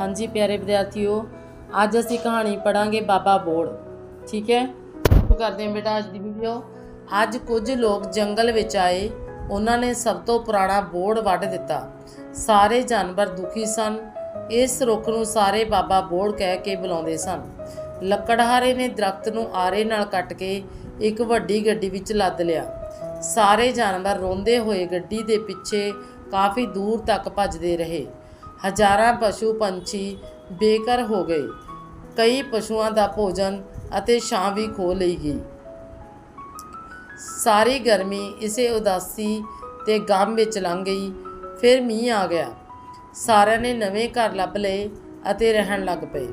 ਹਾਂਜੀ ਪਿਆਰੇ ਵਿਦਿਆਰਥੀਓ, ਅੱਜ ਅਸੀਂ ਕਹਾਣੀ ਪੜਾਂਗੇ ਬਾਬਾ ਬੋੜ, ਠੀਕ ਹੈ? ਸ਼ੁਰੂ ਕਰਦੇ ਹਾਂ ਬੇਟਾ ਅੱਜ ਦੀ ਵੀਡੀਓ ਅੱਜ ਕੁਝ ਲੋਕ ਜੰਗਲ ਵਿੱਚ ਆਏ, ਉਹਨਾਂ ਨੇ ਸਭ ਤੋਂ ਪੁਰਾਣਾ ਬੋੜ ਵੱਢ ਦਿੱਤਾ। ਸਾਰੇ ਜਾਨਵਰ ਦੁਖੀ ਸਨ। ਇਸ ਰੁੱਖ ਨੂੰ ਸਾਰੇ ਬਾਬਾ ਬੋੜ ਕਹਿ ਕੇ ਬੁਲਾਉਂਦੇ ਸਨ। ਲੱਕੜਹਾਰੇ ਨੇ ਦਰਖਤ ਨੂੰ ਆਰੇ ਨਾਲ ਕੱਟ ਕੇ ਇੱਕ ਵੱਡੀ ਗੱਡੀ ਵਿੱਚ ਲੱਦ ਲਿਆ। ਸਾਰੇ ਜਾਨਵਰ ਰੋਂਦੇ ਹੋਏ ਗੱਡੀ ਦੇ ਪਿੱਛੇ ਕਾਫੀ ਦੂਰ ਤੱਕ ਭੱਜਦੇ ਰਹੇ। ਹਜ਼ਾਰਾਂ ਪਸ਼ੂ ਪੰਛੀ ਬੇਘਰ ਹੋ ਗਏ। ਕਈ ਪਸ਼ੂਆਂ ਦਾ ਭੋਜਨ ਅਤੇ ਛਾਂ ਵੀ ਖੋ ਲਈ ਗਈ। ਸਾਰੀ ਗਰਮੀ ਇਸੇ ਉਦਾਸੀ ਤੇ ਗਮ ਵਿੱਚ ਲੰਘ ਗਈ। ਫਿਰ ਮੀਂਹ ਆ ਗਿਆ। ਸਾਰਿਆਂ ਨੇ ਨਵੇਂ ਘਰ ਲੱਭ ਲਏ ਅਤੇ ਰਹਿਣ ਲੱਗ ਪਏ।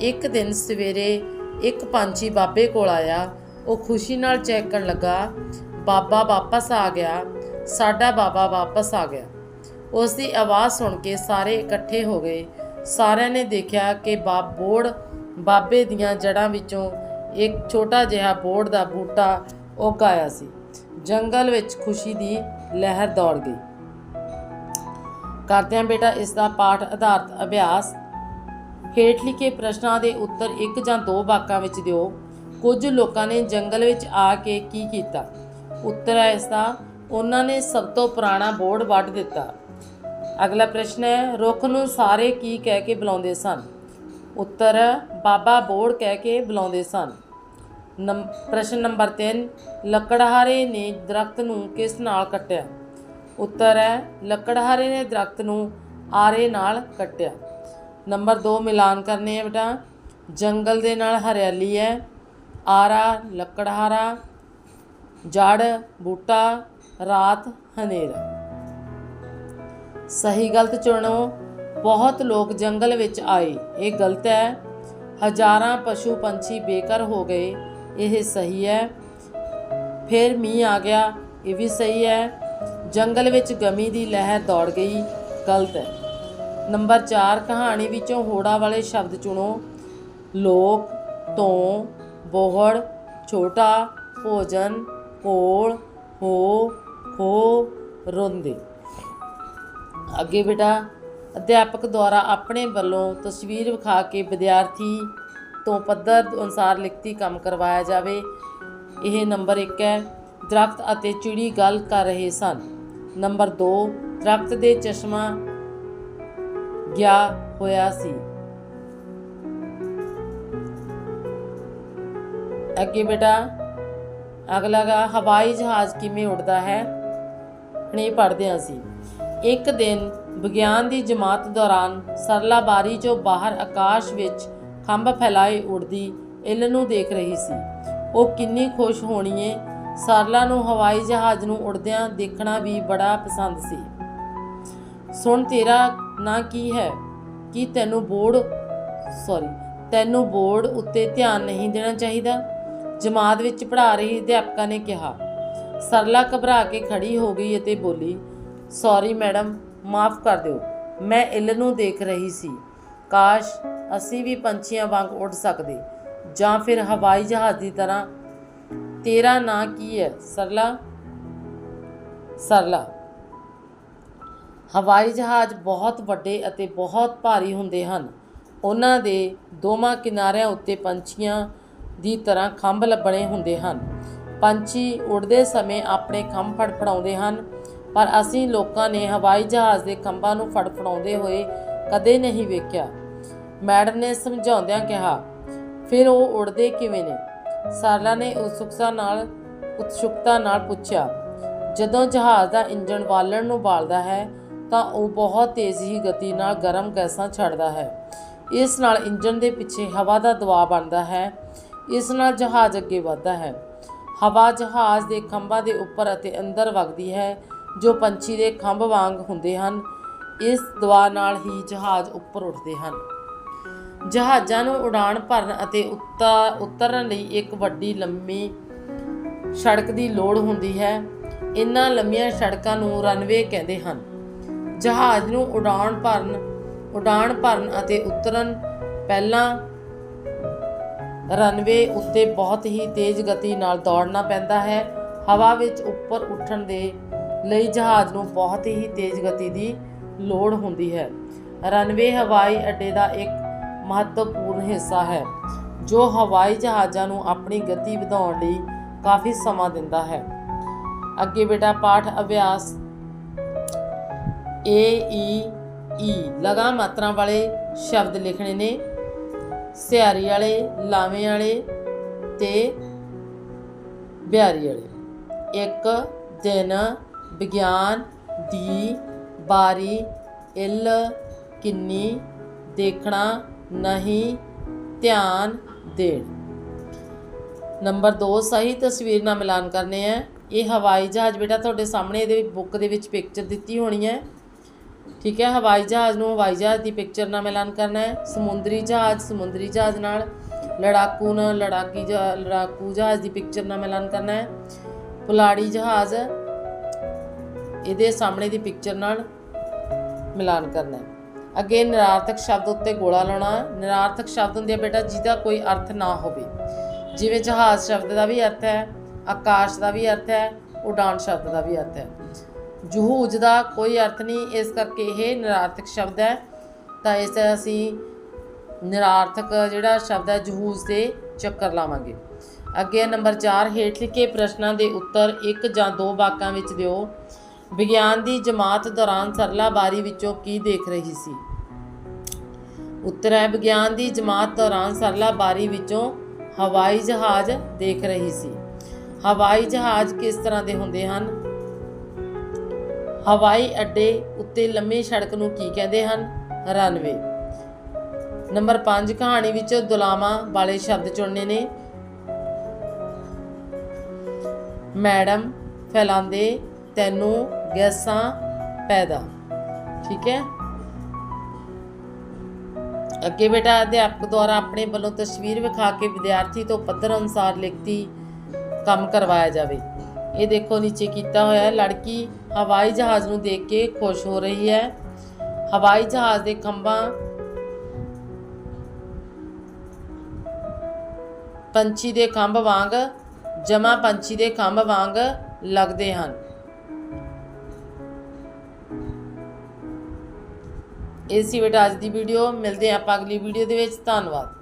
ਇੱਕ ਦਿਨ ਸਵੇਰੇ ਇੱਕ ਪੰਛੀ ਬਾਬੇ ਕੋਲ ਆਇਆ। ਉਹ ਖੁਸ਼ੀ ਨਾਲ ਚਹਿਕਣ ਲੱਗਾ, ਬਾਬਾ, ਵਾਪਸ ਆ ਗਿਆ। ਸਾਡਾ ਬਾਬਾ ਵਾਪਸ ਆ ਗਿਆ। ਉਸ ਦੀ ਆਵਾਜ਼ ਸੁਣ ਕੇ ਸਾਰੇ ਇਕੱਠੇ ਹੋ ਗਏ। ਸਾਰਿਆਂ ਨੇ ਦੇਖਿਆ ਕਿ ਬਾਬ ਬੋੜ ਬਾਬੇ ਦੀਆਂ ਜੜ੍ਹਾਂ ਵਿੱਚੋਂ ਇੱਕ ਛੋਟਾ ਜਿਹਾ ਬੋੜ ਦਾ ਬੂਟਾ ਉੱਗ ਆਇਆ ਸੀ। ਜੰਗਲ ਵਿੱਚ ਖੁਸ਼ੀ ਦੀ ਲਹਿਰ ਦੌੜ ਗਈ। ਕਰਦਿਆਂ ਬੇਟਾ, ਇਸ ਦਾ ਪਾਠ ਆਧਾਰਿਤ ਅਭਿਆਸ ਹੇਠ ਲਿਖੇ ਪ੍ਰਸ਼ਨਾਂ ਦੇ ਉੱਤਰ ਇੱਕ ਜਾਂ ਦੋ ਵਾਕਾਂ ਵਿੱਚ ਦਿਓ। ਕੁਝ ਲੋਕਾਂ ਨੇ ਜੰਗਲ ਵਿੱਚ ਆ ਕੇ ਕੀ ਕੀਤਾ? ਉੱਤਰ ਹੈ ਇਸ ਦਾ, ਉਹਨਾਂ ਨੇ ਸਭ ਤੋਂ ਪੁਰਾਣਾ ਬੋਰਡ ਵੱਢ ਦਿੱਤਾ। ਅਗਲਾ ਪ੍ਰਸ਼ਨ ਹੈ, ਰੁੱਖ ਨੂੰ ਸਾਰੇ ਕੀ ਕਹਿ ਕੇ ਬੁਲਾਉਂਦੇ ਸਨ? ਉੱਤਰ, ਬਾਬਾ ਬੋੜ ਕਹਿ ਕੇ ਬੁਲਾਉਂਦੇ ਸਨ। ਨੰ- ਪ੍ਰਸ਼ਨ ਨੰਬਰ 3 ਲੱਕੜਹਾਰੇ ਨੇ ਦਰਖਤ ਨੂੰ ਕਿਸ ਨਾਲ ਕੱਟਿਆ? ਉੱਤਰ ਹੈ, ਲੱਕੜਹਾਰੇ ਨੇ ਦਰਖਤ ਨੂੰ ਆਰੇ ਨਾਲ ਕੱਟਿਆ। ਨੰਬਰ 2 ਮਿਲਾਨ ਕਰਨੇ ਹੈ ਬੇਟਾ। ਜੰਗਲ ਦੇ ਨਾਲ ਹਰਿਆਲੀ ਹੈ। ਆਰਾ, ਲੱਕੜਹਾਰਾ, ਜੜ, ਬੂਟਾ, ਰਾਤ, ਹਨੇਰਾ। ਸਹੀ ਗਲਤ ਚੁਣੋ। ਬਹੁਤ ਲੋਕ ਜੰਗਲ ਵਿੱਚ ਆਏ। ਇਹ ਗਲਤ ਹੈ। ਹਜ਼ਾਰਾਂ ਪਸ਼ੂ ਪੰਛੀ ਬੇਘਰ ਹੋ ਗਏ। ਇਹ ਸਹੀ ਹੈ। ਫਿਰ ਮੀਂਹ ਆ ਗਿਆ। ਇਹ ਵੀ ਸਹੀ ਹੈ। ਜੰਗਲ ਵਿੱਚ ਗਮੀ ਦੀ ਲਹਿਰ ਦੌੜ ਗਈ। ਗਲਤ ਹੈ। ਨੰਬਰ 4 ਕਹਾਣੀ ਵਿੱਚੋਂ ਹੋੜਾ ਵਾਲੇ ਸ਼ਬਦ ਚੁਣੋ। ਲੋਕ ਤੋਂ ਬੋਹੜ, ਛੋਟਾ, ਭੋਜਨ, ਕੋਲ, ਹੋ ਹੋ ਰੋਂਦੇ। ਅੱਗੇ ਬੇਟਾ, ਅਧਿਆਪਕ ਦੁਆਰਾ ਆਪਣੇ ਵੱਲੋਂ ਤਸਵੀਰ ਵਿਖਾ ਕੇ ਵਿਦਿਆਰਥੀ ਤੋਂ ਪੱਧਰ ਅਨੁਸਾਰ ਲਿਖਤੀ ਕੰਮ ਕਰਵਾਇਆ ਜਾਵੇ। ਇਹ ਨੰਬਰ 1 ਹੈ, ਦਰਖਤ ਅਤੇ ਚਿੜੀ ਗੱਲ ਕਰ ਰਹੇ ਸਨ। ਨੰਬਰ 2 ਦਰਖਤ ਦੇ ਚਸ਼ਮਾ ਗਿਆ ਹੋਇਆ ਸੀ। ਅੱਗੇ ਬੇਟਾ, ਅਗਲਾ ਗਾ ਹਵਾਈ ਜਹਾਜ਼ ਕਿਵੇਂ ਉੱਡਦਾ ਹੈ? ਹੁਣ ਇਹ ਪੜ੍ਹਦੇ ਹਾਂ ਇੱਕ ਦਿਨ ਵਿਗਿਆਨ ਦੀ ਜਮਾਤ ਦੌਰਾਨ ਸਰਲਾ ਬਾਰੀ ਚੋਂ ਬਾਹਰ ਆਕਾਸ਼ ਵਿੱਚ ਖੰਭ ਫੈਲਾਏ ਉੜਦੀ ਇੱਲ ਨੂੰ ਦੇਖ ਰਹੀ ਸੀ। ਉਹ ਕਿੰਨੀ ਖੁਸ਼ ਹੋਣੀ ਏ। ਸਰਲਾ ਨੂੰ ਹਵਾਈ ਜਹਾਜ਼ ਨੂੰ ਉੜਦਿਆਂ ਦੇਖਣਾ ਵੀ ਬੜਾ ਪਸੰਦ ਸੀ। ਸੁਣ ਤੇਰਾ ਨਾਂ ਕੀ ਹੈ? ਕਿ ਤੈਨੂੰ ਬੋਰਡ ਸੌਰੀ ਤੈਨੂੰ ਬੋਰਡ ਉੱਤੇ ਧਿਆਨ ਨਹੀਂ ਦੇਣਾ ਚਾਹੀਦਾ ਜਮਾਤ ਵਿੱਚ ਪੜ੍ਹਾ ਰਹੀ ਅਧਿਆਪਕਾ ਨੇ ਕਿਹਾ। ਸਰਲਾ ਘਬਰਾ ਕੇ ਖੜੀ ਹੋ ਗਈ ਅਤੇ ਬੋਲੀ ਸੌਰੀ ਮੈਡਮ ਮਾਫ ਕਰ ਦਿਓ। ਮੈਂ ਇੱਲ ਨੂੰ ਦੇਖ ਰਹੀ ਸੀ। ਕਾਸ਼ ਅਸੀਂ ਵੀ ਪੰਛੀਆਂ ਵਾਂਗ ਉੱਡ ਸਕਦੇ ਜਾਂ ਫਿਰ ਹਵਾਈ ਜਹਾਜ਼ ਦੀ ਤਰ੍ਹਾਂ। ਤੇਰਾ ਨਾਂ ਕੀ ਹੈ? ਸਰਲਾ? ਸਰਲਾ। ਹਵਾਈ ਜਹਾਜ਼ ਬਹੁਤ ਵੱਡੇ ਅਤੇ ਬਹੁਤ ਭਾਰੀ ਹੁੰਦੇ ਹਨ। ਉਹਨਾਂ ਦੇ ਦੋਵਾਂ ਕਿਨਾਰਿਆਂ ਉੱਤੇ ਪੰਛੀਆਂ ਦੀ ਤਰ੍ਹਾਂ ਖੰਭ ਲੱਭਣੇ ਹੁੰਦੇ ਹਨ। ਪੰਛੀ ਉੱਡਦੇ ਸਮੇਂ ਆਪਣੇ ਖੰਭ ਫੜਫੜਾਉਂਦੇ ਹਨ। ਪਰ ਅਸੀਂ ਲੋਕਾਂ ਨੇ ਹਵਾਈ ਜਹਾਜ਼ ਦੇ ਖੰਭਾਂ ਨੂੰ ਫੜਫੜਾਉਂਦੇ ਹੋਏ ਕਦੇ ਨਹੀਂ ਵੇਖਿਆ। ਮੈਡਮ ਨੇ ਸਮਝਾਉਂਦਿਆਂ ਕਿਹਾ, ਫਿਰ ਉਹ ਉੜਦੇ ਕਿਵੇਂ ਨੇ? ਸਾਰਲਾ ਨੇ ਉਤਸੁਕਤਾ ਨਾਲ ਉਤਸੁਕਤਾ ਨਾਲ ਪੁੱਛਿਆ, ਜਦੋਂ ਜਹਾਜ਼ ਦਾ ਇੰਜਣ ਬਾਲਣ ਨੂੰ ਬਾਲਦਾ ਹੈ, ਤਾਂ ਉਹ ਬਹੁਤ ਤੇਜ਼ ਹੀ ਗਤੀ ਨਾਲ ਗਰਮ ਗੈਸਾਂ ਛੱਡਦਾ ਹੈ। ਇਸ ਨਾਲ ਇੰਜਣ ਦੇ ਪਿੱਛੇ ਹਵਾ ਦਾ ਦਬਾਅ ਬਣਦਾ ਹੈ। ਇਸ ਨਾਲ ਜਹਾਜ਼ ਅੱਗੇ ਵਧਦਾ ਹੈ। ਹਵਾ ਜਹਾਜ਼ ਦੇ ਖੰਭਾਂ ਦੇ ਉੱਪਰ ਅਤੇ ਅੰਦਰ ਵਗਦੀ ਹੈ। ਜੋ ਪੰਛੀ ਦੇ ਖੰਭ ਵਾਂਗ ਹੁੰਦੇ ਹਨ, ਇਸ ਦਵਾ ਨਾਲ ਹੀ ਜਹਾਜ਼ ਉੱਪਰ ਉੱਠਦੇ ਹਨ। ਜਹਾਜ਼ਾਂ ਨੂੰ ਉਡਾਣ, ਭਰਨ ਅਤੇ ਉੱਤਾ, ਉਤਰਨ ਲਈ ਇੱਕ ਵੱਡੀ ਲੰਮੀ ਸੜਕ ਦੀ ਲੋੜ ਹੁੰਦੀ ਹੈ। ਇਨ੍ਹਾਂ ਲੰਮੀਆਂ ਸੜਕਾਂ ਨੂੰ ਰਨਵੇ ਕਹਿੰਦੇ ਹਨ। ਜਹਾਜ਼ ਨੂੰ ਉਡਾਣ, ਭਰਨ ਉਡਾਣ, ਭਰਨ ਅਤੇ ਉਤਰਨ ਪਹਿਲਾਂ ਰਨਵੇ ਉੱਤੇ ਬਹੁਤ ਹੀ ਤੇਜ਼ ਗਤੀ ਨਾਲ ਦੌੜਨਾ ਪੈਂਦਾ ਹੈ। ਹਵਾ ਵਿੱਚ ਉੱਪਰ ਉੱਠਣ ਦੇ ਲਈ ਜਹਾਜ਼ ਨੂੰ ਬਹੁਤ ਹੀ ਤੇਜ਼ ਗਤੀ ਦੀ ਲੋੜ ਹੁੰਦੀ ਹੈ। ਰਨਵੇ ਹਵਾਈ ਅੱਡੇ ਦਾ ਇੱਕ ਮਹੱਤਵਪੂਰਨ ਹਿੱਸਾ ਹੈ, ਜੋ ਹਵਾਈ ਜਹਾਜ਼ਾਂ ਨੂੰ ਆਪਣੀ ਗਤੀ ਵਧਾਉਣ ਲਈ ਕਾਫੀ ਸਮਾਂ ਦਿੰਦਾ ਹੈ। ਅੱਗੇ ਬੇਟਾ ਪਾਠ ਅਭਿਆਸ ਏ ਈ ਈ ਲਗਾ ਮਾਤਰਾ ਵਾਲੇ ਸ਼ਬਦ ਲਿਖਣੇ ਨੇ। ਸਿਆਰੀ ਵਾਲੇ, ਲਾਵੇਂ ਵਾਲੇ ਤੇ ਬਿਆਰੀ ਵਾਲੇ। ਇੱਕ ਦਿਨ ਵਿਗਿਆਨ ਦੀ ਬਾਰੀ ਇੱਲ ਕਿੰਨੀ ਦੇਖਣਾ ਨਹੀਂ ਧਿਆਨ ਦੇਣ। ਨੰਬਰ 2 ਸਹੀ ਤਸਵੀਰ ਨਾਲ ਮਿਲਾਨ ਕਰਨੇ ਹੈ ਇਹ ਹਵਾਈ ਜਹਾਜ਼ ਬੇਟਾ ਤੁਹਾਡੇ ਸਾਹਮਣੇ ਇਹਦੇ ਬੁੱਕ ਦੇ ਵਿੱਚ ਪਿਕਚਰ ਦਿੱਤੀ ਹੋਣੀ ਹੈ। ਠੀਕ ਹੈ, ਹਵਾਈ ਜਹਾਜ਼ ਨੂੰ ਹਵਾਈ ਜਹਾਜ਼ ਦੀ ਪਿਕਚਰ ਨਾਲ ਮਿਲਾਨ ਕਰਨਾ ਹੈ। ਸਮੁੰਦਰੀ ਜਹਾਜ਼ ਸਮੁੰਦਰੀ ਜਹਾਜ਼ ਨਾਲ ਲੜਾਕੂ ਨਾਲ ਲੜਾਕੀ ਜਹਾ- ਲੜਾਕੂ ਜਹਾਜ਼ ਦੀ ਪਿਕਚਰ ਨਾਲ ਮਿਲਾਨ ਕਰਨਾ ਹੈ। ਪੁਲਾੜੀ ਜਹਾਜ਼ ਇਹਦੇ ਸਾਹਮਣੇ ਦੀ ਪਿਕਚਰ ਨਾਲ ਮਿਲਾਨ ਕਰਨਾ ਹੈ। ਅੱਗੇ ਨਿਰਾਰਥਕ ਸ਼ਬਦ ਉੱਤੇ ਗੋਲਾ ਲਾਉਣਾ ਨਿਰਾਰਥਕ ਸ਼ਬਦ ਹੁੰਦੇ ਆ ਬੇਟਾ, ਜਿਹਦਾ ਕੋਈ ਅਰਥ ਨਾ ਹੋਵੇ। ਜਿਵੇਂ ਜਹਾਜ਼ ਸ਼ਬਦ ਦਾ ਵੀ ਅਰਥ ਹੈ, ਆਕਾਸ਼ ਦਾ ਵੀ ਅਰਥ ਹੈ, ਉਡਾਨ ਸ਼ਬਦ ਦਾ ਵੀ ਅਰਥ ਹੈ। ਜਹੂਜ ਦਾ ਕੋਈ ਅਰਥ ਨਹੀਂ, ਇਸ ਕਰਕੇ ਇਹ ਨਿਰਾਰਥਕ ਸ਼ਬਦ ਹੈ। ਤਾਂ ਇਸ ਤਰ੍ਹਾਂ ਅਸੀਂ ਨਿਰਾਰਥਕ ਜਿਹੜਾ ਸ਼ਬਦ ਹੈ ਜਹੂਜ ਦੇ ਚੱਕਰ ਲਾਵਾਂਗੇ। ਅੱਗੇ ਨੰਬਰ 4 ਹੇਠ ਲਿਖੇ ਪ੍ਰਸ਼ਨਾਂ ਦੇ ਉੱਤਰ ਇੱਕ ਜਾਂ ਦੋ ਵਾਕਾਂ ਵਿੱਚ ਦਿਓ। ਵਿਗਿਆਨ ਦੀ ਜਮਾਤ ਦੌਰਾਨ ਸਰਲਾ ਬਾਰੀ ਵਿੱਚੋਂ ਕੀ ਦੇਖ ਰਹੀ ਸੀ? ਉੱਤਰ ਹੈ, ਵਿਗਿਆਨ ਦੀ ਜਮਾਤ ਦੌਰਾਨ ਸਰਲਾ ਬਾਰੀ ਵਿੱਚੋਂ ਹਵਾਈ ਜਹਾਜ਼ ਦੇਖ ਰਹੀ ਸੀ। ਹਵਾਈ ਜਹਾਜ਼ ਕਿਸ ਤਰ੍ਹਾਂ ਦੇ ਹੁੰਦੇ ਹਨ? ਹਵਾਈ ਅੱਡੇ ਉੱਤੇ ਲੰਮੀ ਸੜਕ ਨੂੰ ਕੀ ਕਹਿੰਦੇ ਹਨ? ਰਨਵੇ। ਨੰਬਰ 5 ਕਹਾਣੀ ਵਿੱਚ ਦੁਲਾਮਾ ਵਾਲੇ ਸ਼ਬਦ ਚੁਣਨੇ ਨੇ। ਮੈਡਮ, ਫੈਲਾਉਂਦੇ ਤੈਨੂੰ ਗੈਸਾਂ ਪੈਦਾ। ਠੀਕ ਹੈ? ਅੱਗੇ ਬੇਟਾ ਅਧਿਆਪਕ ਦੁਆਰਾ ਆਪਣੇ ਵੱਲੋਂ ਤਸਵੀਰ ਵਿਖਾ ਕੇ ਵਿਦਿਆਰਥੀ ਤੋਂ ਪੱਧਰ ਅਨੁਸਾਰ ਲਿਖਤੀ ਕੰਮ ਕਰਵਾਇਆ ਜਾਵੇ। ਇਹ ਦੇਖੋ, ਨੀਚੇ ਕੀਤਾ ਹੋਇਆ ਹੈ। ਲੜਕੀ ਹਵਾਈ ਜਹਾਜ਼ ਨੂੰ ਦੇਖ ਕੇ ਖੁਸ਼ ਹੋ ਰਹੀ ਹੈ। ਹਵਾਈ ਜਹਾਜ਼ ਦੇ ਖੰਭਾਂ ਪੰਛੀ ਦੇ ਖੰਭ ਵਾਂਗ ਜਮਾ ਪੰਛੀ ਦੇ ਖੰਭ ਵਾਂਗ ਲੱਗਦੇ ਹਨ। ਇਹ ਸੀ ਬੇਟਾ ਅੱਜ ਦੀ ਵੀਡੀਓ ਮਿਲਦੇ ਹਾਂ ਆਪਾਂ ਅਗਲੀ ਵੀਡੀਓ ਦੇ ਵਿੱਚ। ਧੰਨਵਾਦ।